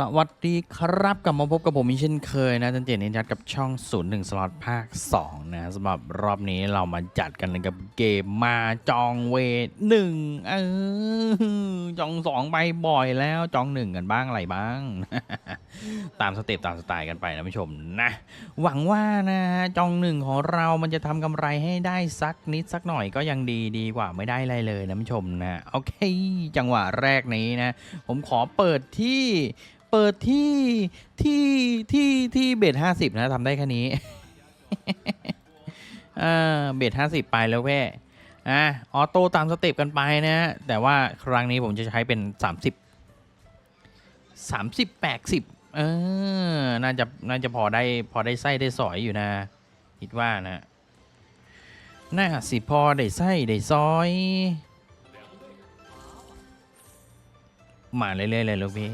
สวัสดีครับกลับมาพบกับผมอีกเช่นเคยนะจันเจนนินจัดกับช่อง 01 สล็อตภาค 2 นะสำหรับรอบนี้เรามาจัดกันเลยกับเกมมาจองเวทหนึ่งเออจองสองไปบ่อยแล้วจองหนึ่งกันบ้างอะไรบ้าง ตามสเต็ปตามสไตล์กันไปนะผู้ชมนะ หวังว่านะจองหนึ่งของเรามันจะทำกำไรให้ได้สักนิดสักหน่อยก็ยังดีดีกว่าไม่ได้อะไรเลยนะผู้ชมนะโอเค จังหวะแรกนี้นะ ผมขอเปิดที่เปิดที่ที่ที่ที่เบสห้าสิบนะทำได้แค่นี้อ่าเบสห้าสิบไปแล้วแว่อะออโต้ตามสเต็ปกันไปนะ แต่ว่าครั้งนี้ผมจะใช้เป็นสามสิบสามสิบแปดสิบเออ น่าจะน่าจะพอได้พอได้ไส้ได้สอยอยู่นะ คิดว่านะน่าสิพอได้ไส้ได้ซอย มาเรื่อยๆเลยลูกพี่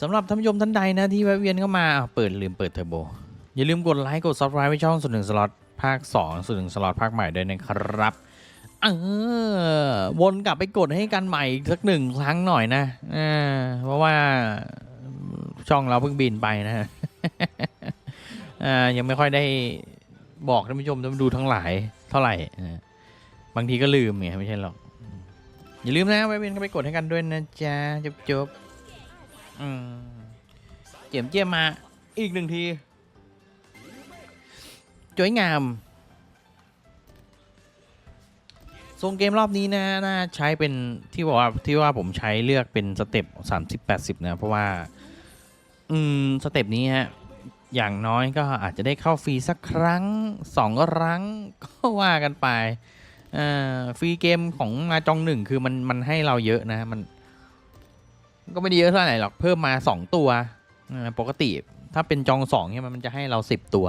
สำหรับท่านผู้ชมท่านใดนะที่แวะเวียนเข้ามาเปิดลืมเปิดเทอร์โบ อย่าลืมกดไลค์กดซับสไครต์ไว้ช่องส่วนหนึ่งสล็อตภาค2ส่วนหนึ่งสล็อตภาคใหม่ด้วยนะครับเออวนกลับไปกดให้กันใหม่อีกสักหนึ่งครั้งหน่อยนะเพราะว่าช่องเราเพิ่งบินไปนะอ่ายังไม่ค่อยได้บอกท่านผู้ชมท่านดูทั้งหลายเท่าไหร่บางทีก็ลืมไงไม่ใช่หรอก อย่าลืมนะไว้เวียนก็ไปกดให้กันด้วยนะจ๊ะจบจบ อืมเจียมเจียมมาอีกหนึ่งทีสวยงาม ทรงเกมรอบนี้นะน่าใช้เป็นที่บอกว่าที่ว่าผมใช้เลือกเป็นสเต็ป30 80นะ เพราะว่า อืม สเต็ปนี้ฮะ อย่างน้อยก็อาจจะได้เข้าฟรีสักครั้งสองครั้ง ก็ว่ากันไป อ่อฟรีเกมของมาจองหนึ่งคือมันมันให้เราเยอะนะ มัน ก็ไม่ได้เยอะเท่าไหร่หรอกเพิ่มมาสองตัวปกติถ้าเป็นจองสองเนี่ยมันจะให้เราสิบตัว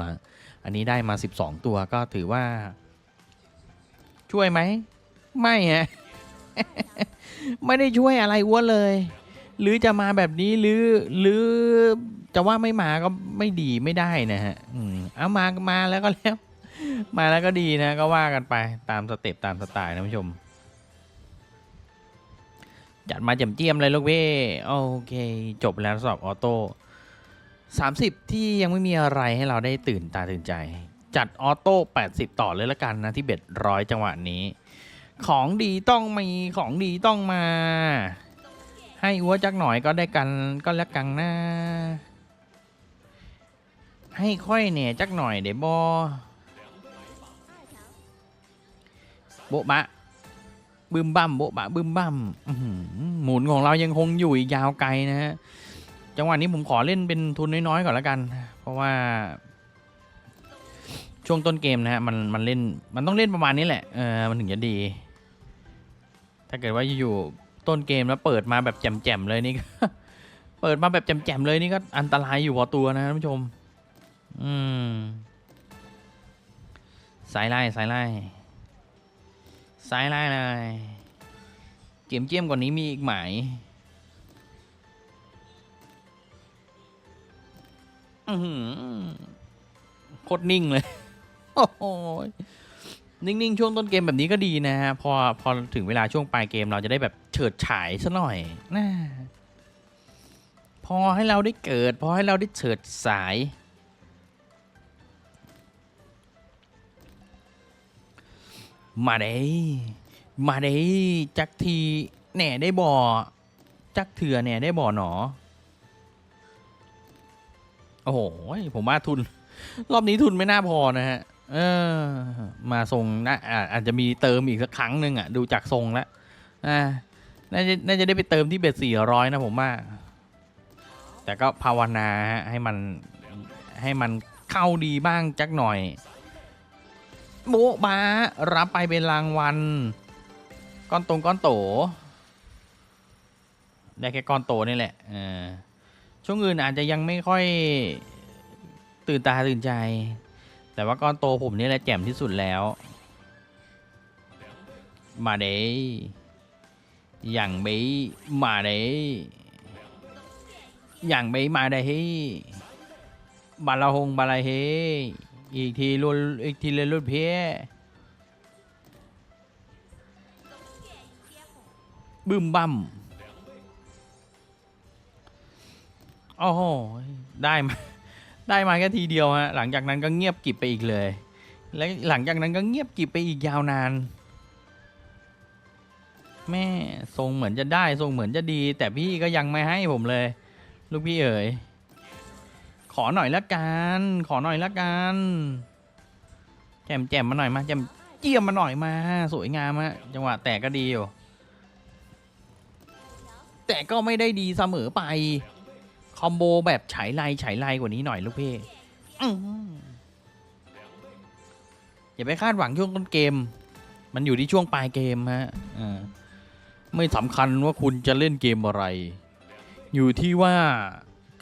อันนี้ได้มาสิบสองตัวก็ถือว่า ช่วยไหม ไม่ฮะ ไม่ได้ช่วยอะไรอ้วนเลย หรือจะมาแบบนี้หรือหรือจะว่าไม่มาก็ไม่ดีไม่ได้นะฮะ อืมเอามามาแล้วก็แล้ว มาแล้วก็ดีนะ ก็ว่ากันไปตามสเต็ปตามสไตล์นะผู้ชม จัดมาเจียมเจียมๆเลยลูกเว้โอเค จบแล้วสำหรับออโต้30 ที่ยังไม่มีอะไรให้เราได้ตื่นตาตื่นใจ จัดออโต้ 80 ต่อเลยละกันนะที่เบ็ดร้อยจังหวะนี้ ของดีต้องมีของดีต้องมา ให้อัวจักหน่อยก็ได้กันก็แล้วกันนะ ให้ค่อยเนี่ยจักหน่อยเดี๋ยวบอโบ๊ะบะ บึมบั่มโบ๊ะบะบึมบั่มหมุนของเรายังคงอยู่อีกยาวไกลนะฮะจังหวะนี้ผมขอเล่นเป็นทุนน้อยๆก่อนแล้วกัน เพราะว่า ช่วงต้นเกมนะฮะมันมันเล่นมันต้องเล่นประมาณนี้แหละเออมันถึงจะดี ถ้าเกิดว่าอยู่ต้นเกมแล้วเปิดมาแบบแจ่มๆเลยนี่ก็เปิดมาแบบแจ่มๆเลยนี่ก็อันตรายอยู่พอตัวนะท่านผู้ชม อืมสายไล่สายไล่ ซ้ายไล่เลยเจียมเจียมกว่านี้มีอีกไหมโคตรนิ่งเลย โอ้โหนิ่ง ๆ ช่วงต้นเกมแบบนี้ก็ดีนะฮะ พอ พอถึงเวลาช่วงปลายเกมเราจะได้แบบเฉิดฉายซะหน่อยนะพอให้เราได้เกิด พอให้เราได้เฉิดสาย มาเด้มาเด้จักทีแหน่ได้บ่อจักเถื่อแหน่ได้บ่อหนอ โอ้โห ผมว่าทุน รอบนี้ทุนไม่น่าพอนะฮะ เออ มาทรงนะอาอาจจะมีเติมอีกสักครั้งหนึ่งอะ ดูจากทรงแล้วอ่าน่าจะน่าจะได้ไปเติมที่เบ็ดสี่ร้อยนะผมว่า แต่ก็ภาวนาฮะให้มันให้มันเข้าดีบ้างจักหน่อย โบ๊ะบารับไปเป็นรางวัลก้อนตรงก้อนโต ได้แค่ก้อนโตนี่แหละช่วงอื่นอาจจะยังไม่ค่อยตื่นตาตื่นใจ แต่ว่าก้อนโตผมนี่แหละแจ่มที่สุดแล้ว มาเด้อย่างเบมาเด้อย่างเบมาเด้บาลาฮงบาลาเฮ อีกทีรุ่นอีกทีเลยรุ่นเพี้ยบึ้มบั้มโอ้โห ได้มา ได้มาแค่ทีเดียวฮะ หลังจากนั้นก็เงียบกิบไปอีกเลย และหลังจากนั้นก็เงียบกิบไปอีกยาวนาน แม่ทรงเหมือนจะได้ทรงเหมือนจะดี แต่พี่ก็ยังไม่ให้ผมเลย ลูกพี่เอ๋ย ขอหน่อยละกัน ขอหน่อยละกัน แจมแจมมาหน่อยมาแจมเจียมมาหน่อยมา สวยงามฮะจังหวะแตกก็ดีอยู่ แต่ก็ไม่ได้ดีเสมอไป คอมโบแบบฉายไลฉายไลกว่านี้หน่อยลูกพี่ออหืออย่าไปคาดหวังช่วงต้นเกม มันอยู่ที่ช่วงปลายเกมฮะอ่าไม่สำคัญว่าคุณจะเล่นเกมอะไร อยู่ที่ว่า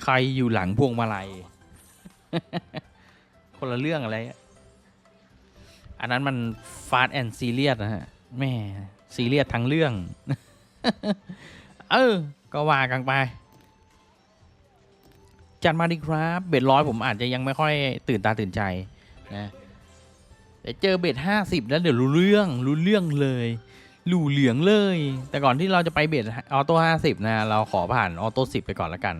ใครอยู่หลังพวงมาลัย คนละเรื่องอะไร อันนั้นมันฟาสแอนซีเรียสนะฮะแม่ซีเรียสทั้งเรื่อง เออ ก็ว่ากันไป จัดมาดีครับ เบ็ดร้อยผมอาจจะยังไม่ค่อยตื่นตาตื่นใจนะแต่เจอเบ็ดห้าสิบแล้วเดี๋ยวรู้เรื่องรู้เรื่องเลยรู้เหลืองเลย แต่ก่อนที่เราจะไปเบ็ดออโต้ห้าสิบนะ เราขอผ่านออโต้สิบไปก่อนละกัน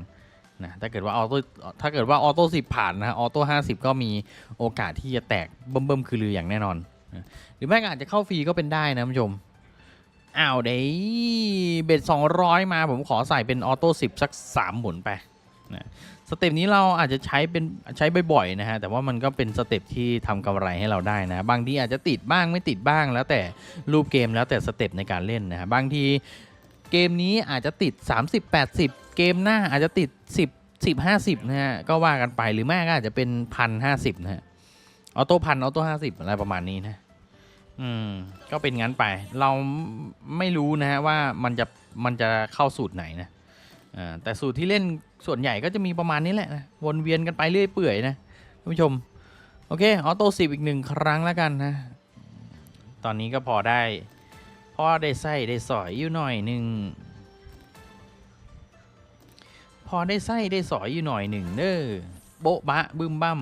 นะถ้าเกิดว่าออโต้ถ้าเกิดว่าออโต้สิบผ่านนะออโต้ห้าสิบก็มีโอกาสที่จะแตกเบิ่มๆคือลืออย่างแน่นอนนะหรือแม้ก็อาจจะเข้าฟรีก็เป็นได้นะคุณผู้ชมอ้าวเดี๋ยวเบ็ดสองร้อยมาผมขอใส่เป็นออโต้สิบสักสามหมุนไปนะสเต็ปนี้เราอาจจะใช้เป็นใช้บ่อยๆนะฮะแต่ว่ามันก็เป็นสเต็ปที่ทำกำไรให้เราได้นะบางทีอาจจะติดบ้างไม่ติดบ้างแล้วแต่รูปเกมแล้วแต่สเต็ปในการเล่นนะฮะบางทีเกมนี้อาจจะติด 30 80 เกมหน้าอาจจะติด 10 10 50นะฮะก็ว่ากันไปหรือไม่ก็อาจจะเป็นพันห้าสิบนะฮะออโต้พันออโต้ห้าสิบอะไรประมาณนี้นะอืมก็เป็นงั้นไป เราไม่รู้นะฮะว่ามันจะมันจะเข้าสูตรไหนนะอ่าแต่สูตรที่เล่นส่วนใหญ่ก็จะมีประมาณนี้แหละนะวนเวียนกันไปเรื่อยเปื่อยนะท่านผู้ชม โอเคออโต้สิบอีกหนึ่งครั้งแล้วกันนะ ตอนนี้ก็พอได้ พอได้ไส้ได้สอยอยู่หน่อยหนึ่ง พอได้ไส้ได้สอยอยู่หน่อยหนึ่งเด้อโบ๊ะบะบึมบั่ม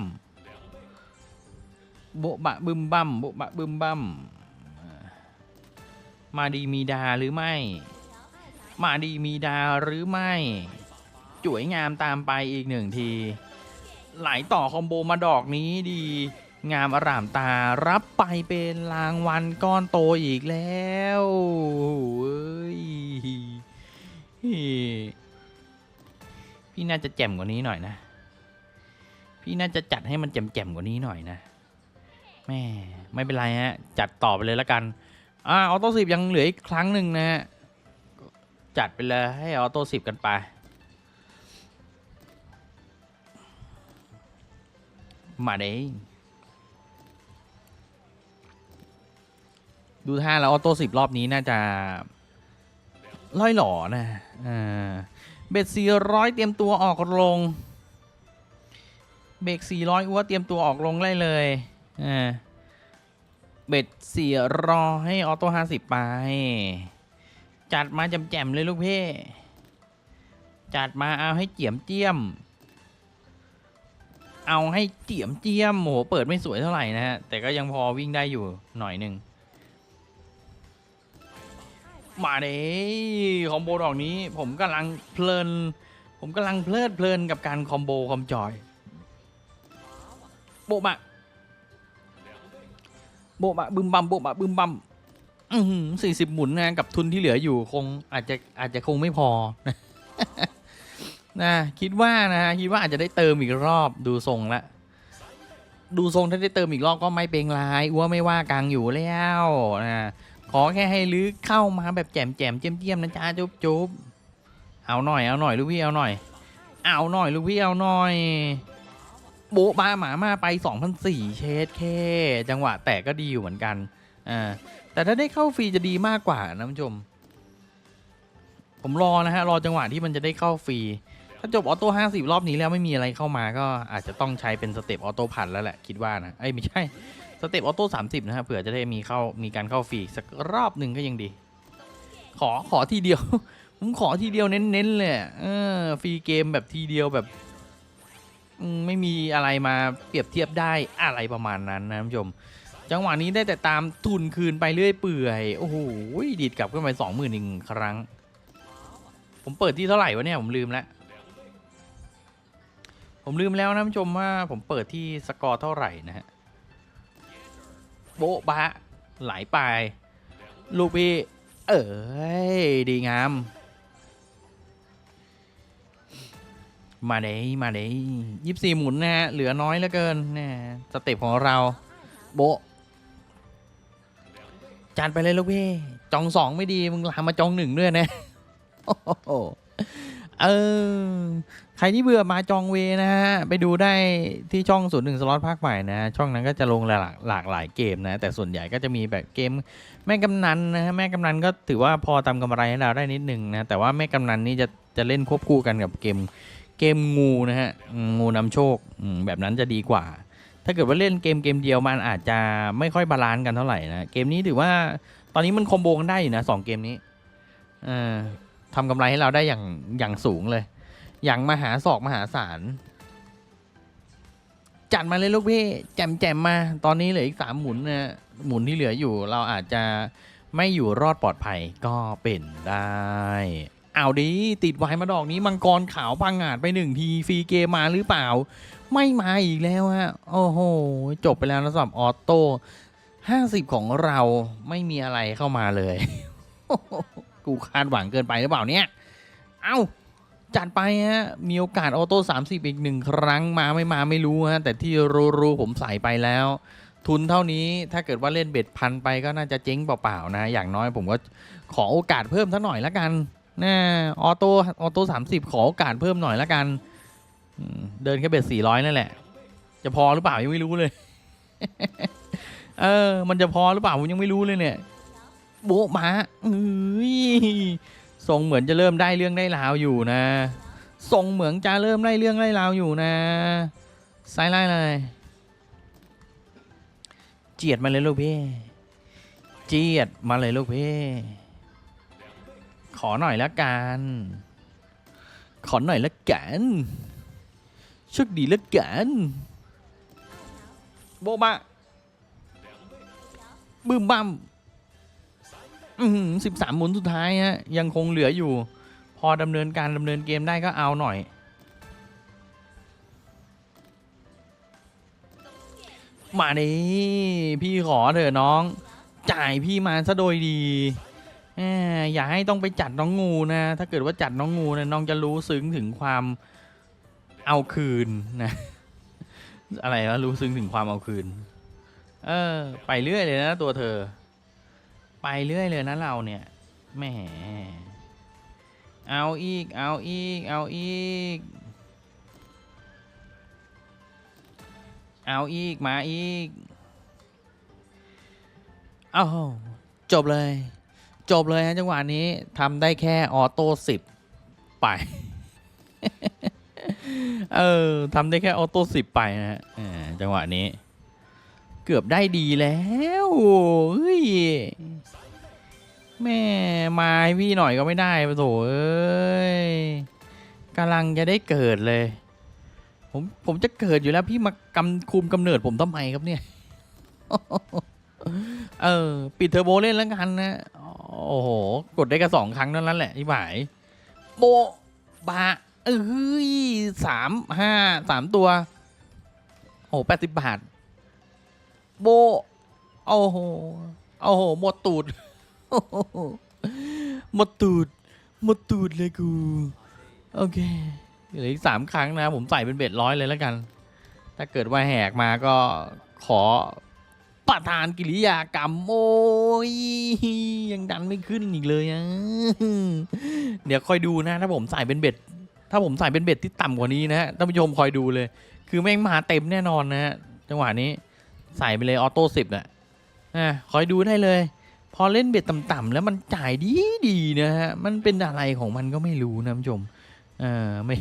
โบะบะบึมบั่มโบะบะบึมบั่มมาดีมีดาหรือไม่ มาดีมีดาหรือไม่จ่วยงามตามไปอีกหนึ่งที ไหลต่อคอมโบมาดอกนี้ดี งามอร่ามตารับไปเป็นรางวัลก้อนโตอีกแล้วเอ้ย พี่น่าจะแจ่มกว่านี้หน่อยนะ พี่น่าจะจัดให้มันแจ่มๆกว่านี้หน่อยนะแม่ไม่เป็นไรฮะจัดต่อไปเลยล้วกันอ่าออโต้สิบยังเหลืออีกครั้งหนึ่งนะฮะจัดไปเลยให้ออโต้สิบกันไปมาเด้ดูท่าแล้วออโต้สิบรอบนี้น่าจะล่อยหล่อนะอ่า เบ็ดสี่ร้อยเตรียมตัวออกลง เบรกสี่ร้อยอัวเตรียมตัวออกลงได้เลยอ่าเบ็ดสี่รอให้ออโต้ห้าสิบไป จัดมาจำแจมเลยลูกเพ่จัดมาเอาให้เจียมเจียม เอาให้เจียมเจียมโหเปิดไม่สวยเท่าไหร่นะฮะ แต่ก็ยังพอวิ่งได้อยู่หน่อยหนึ่ง มาเด้คอมโบดอกนี้ ผมกำลังเพลิน ผมกำลังเพลิดเพลินกับการคอมโบคอมจอย โบะบะโบะบะบึมบัมโบะบะบึมบัมสี่สิบหมุนนะกับทุนที่เหลืออยู่คงอาจจะอาจจะคงไม่พอนะคิดว่านะคิดว่าอาจจะได้เติมอีกรอบดูทรงละดูทรงถ้าได้เติมอีกรอบก็ไม่เป็นไรอ้วไม่ว่ากลางอยู่แล้วนะ ขอแค่ให้ลึกเข้ามาแบบแจ่มแจ่มเจียมเจียมนะจ๊ะจุ๊บจุ๊บเอาหน่อยเอาหน่อยลูกพี่เอาหน่อย เอาหน่อยลูกพี่เอาหน่อย โบ๊ะบาหมามาไป2,004เชดเคจังหวะแตกก็ดีอยู่เหมือนกันอ่าแต่ถ้าได้เข้าฟรีจะดีมากกว่านะผู้ชม ผมรอนะฮะรอจังหวะที่มันจะได้เข้าฟรีถ้าจบออโต้50รอบนี้แล้วไม่มีอะไรเข้ามาก็อาจจะต้องใช้เป็นสเต็ปออโต้พันแล้วแหละคิดว่านะเอ้ยไม่ใช่ สเต็ปออโต้30นะครับเผื่อจะได้มีเข้ามีการเข้าฟรีสักรอบหนึ่งก็ยังดี ขอขอทีเดียว ผมขอทีเดียวเน้นๆเลยเออฟรีเกมแบบทีเดียวแบบไม่มีอะไรมาเปรียบเทียบได้อะไรประมาณนั้นนะท่านผู้ชม จังหวะนี้ได้แต่ตามทุนคืนไปเรื่อยเปื่อยโอ้โหดีดกลับขึ้นไปสองหมื่นหนึ่งครั้ง ผมเปิดที่เท่าไหร่วะเนี่ยผมลืมแล้วผมลืมแล้วนะท่านผู้ชมว่าผมเปิดที่สกอร์เท่าไหร่นะฮะ โบ๊ะบะไหลไป ลูกพี่ เอ้ยดีงาม มาเด้มาเด้ยี่สี่หมุนนะฮะ เหลือน้อยเหลือเกินนะสเต็ปของเรา โบะจานไปเลยลูกพี่ จองสองไม่ดี มึงลามมาจองหนึ่งด้วยนะโอ้โห เออ ใครที่เบื่อมาจองเวนะฮะ ไปดูได้ที่ช่องศูนย์หนึ่งสล็อตภาคใหม่นะ ช่องนั้นก็จะลงหลากหลากหลายเกมนะ แต่ส่วนใหญ่ก็จะมีแบบเกมแม่กำนันนะฮะ แม่กำนันก็ถือว่าพอทำกำไรให้เราได้นิดนึงนะ แต่ว่าแม่กำนันนี่จะจะเล่นควบคู่กันกับเกมเกมงูนะฮะ งูนำโชคแบบนั้นจะดีกว่า ถ้าเกิดว่าเล่นเกมเกมเดียวมันอาจจะไม่ค่อยบาลานซ์กันเท่าไหร่นะ เกมนี้ถือว่าตอนนี้มันคอมโบกันได้อยู่นะสองเกมนี้เออ ทำกำไรให้เราได้อย่างอย่างสูงเลย อย่างมหาศอกมหาศาล จัดมาเลยลูกพี่ แจมแจมมา ตอนนี้เหลืออีกสามหมุนนะหมุนที่เหลืออยู่ เราอาจจะไม่อยู่รอดปลอดภัยก็เป็นได้ เอาดีติดไว้มาดอกนี้มังกรขาวพังงาดไปหนึ่งทีฟรีเกมมาหรือเปล่า ไม่มาอีกแล้วฮะโอ้โห จบไปแล้วนะสำหรับออโต้50 ของเราไม่มีอะไรเข้ามาเลย กูคาดหวังเกินไปหรือเปล่าเนี่ย เอ้า จัดไปฮะ มีโอกาสออโต้30 อีกหนึ่งครั้งมาไม่มาไม่รู้ฮะ แต่ที่รู้ๆผมใส่ไปแล้ว ทุนเท่านี้ถ้าเกิดว่าเล่นเบ็ดพันไปก็น่าจะเจ๊งเปล่าๆนะ อย่างน้อยผมก็ขอโอกาสเพิ่มสักหน่อยละกันนะออโต้ออโต้สามสิบขอโอกาสเพิ่มหน่อยละกัน เดินแค่เบ็ดสี่ร้อยนั่นแหละ จะพอหรือเปล่ายังไม่รู้เลย เออ มันจะพอหรือเปล่าผมยังไม่รู้เลยเนี่ย โบะมาเอ้ยทรงเหมือนจะเริ่มได้เรื่องได้ราวอยู่นะทรงเหมือนจะเริ่มได้เรื่องได้ราวอยู่นะไซไล่เลยเจียดมาเลยลูกพี่เจียดมาเลยลูกพี่ขอหน่อยละกันขอหน่อยละกันโชคดีละกันโบบะบึมบัม สิบสามหมุนสุดท้ายฮะยังคงเหลืออยู่ พอดำเนินการดำเนินเกมได้ก็เอาหน่อย มาดิพี่ขอเถอะน้อง จ่ายพี่มาซะโดยดีแหมอย่าให้ต้องไปจัดน้องงูนะ ถ้าเกิดว่าจัดน้องงูนะน้องจะรู้ซึ้งถึงความเอาคืนนะ อะไรวะรู้ซึ้งถึงความเอาคืน เออ ไปเรื่อยเลยนะตัวเธอ ไปเรื่อยเลยนะเราเนี่ยแหมเอาอีก เอาอีก เอาอีก เอาอีก มาอีก เอาจบเลย จบเลยฮะจังหวะนี้ทำได้แค่ออโต้สิบไป เออทำได้แค่ออโต้สิบไปนะฮะจังหวะนี้ เกือบได้ดีแล้วเฮ้ยแม่มาให้พี่หน่อยก็ไม่ได้ปะโถเอ้ยกำลังจะได้เกิดเลย ผมผมจะเกิดอยู่แล้วพี่มากำคุมกำเนิดผมทำไมครับเนี่ย เออ ปิดเทอร์โบเล่นแล้วกันนะโอ้โห กดได้แค่สองครั้งเท่านั้นแหละที่หมายโบบะเอ้ยสามห้าสามตัว โอ้แปดสิบบาท โบโอ้โหโอ้โหหมดตูดหมดตูดหมดตูดเลยกูโอเคเหลืออีกสามครั้งนะผมใส่เป็นเบ็ดร้อยเลยแล้วกัน ถ้าเกิดว่าแหกมาก็ขอประทานกิริยากรรมโอ้ยยังดันไม่ขึ้นอีกเลยอะเดี๋ยวคอยดูนะ ถ้าผมใส่เป็นเบ็ด ถ้าผมใส่เป็นเบ็ดที่ต่ำกว่านี้นะฮะท่านผู้ชมคอยดูเลย คือแม่งมาเต็มแน่นอนนะฮะจังหวะนี้ ใส่ไปเลยออโต้สิบน่ะอะคอยดูได้เลย พอเล่นเบ็ดต่ำๆแล้วมันจ่ายดีดีๆนะฮะ มันเป็นอะไรของมันก็ไม่รู้นะผู้ชมเออไม่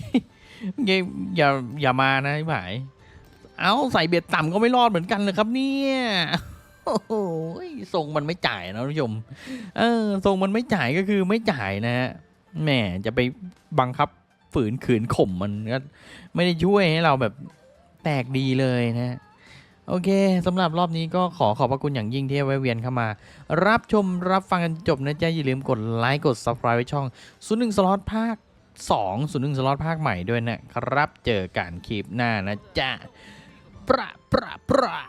อย่าอย่าอย่ามานะไอ้หมายเอาใส่เบ็ดต่ำก็ไม่รอดเหมือนกันเลยครับเนี่ยโอ้โหทรงมันไม่จ่ายนะผู้ชม เออทรงมันไม่จ่ายก็คือไม่จ่ายนะฮะแหมจะไปบังคับฝืนขืนข่มมันก็ไม่ได้ช่วยให้เราแบบแตกดีเลยนะ โอเคสำหรับรอบนี้ก็ขอขอบพระคุณอย่างยิ่งที่แวะเวียนเข้ามา รับชมรับฟังกันจบนะจ๊ะอย่าลืมกดไลค์กด subscribe ไว้ช่อง01สล็อตภาค2 0 1สล็อตภาคใหม่ด้วยนะครับเจอกันคลิปหน้านะจ๊ะประประประ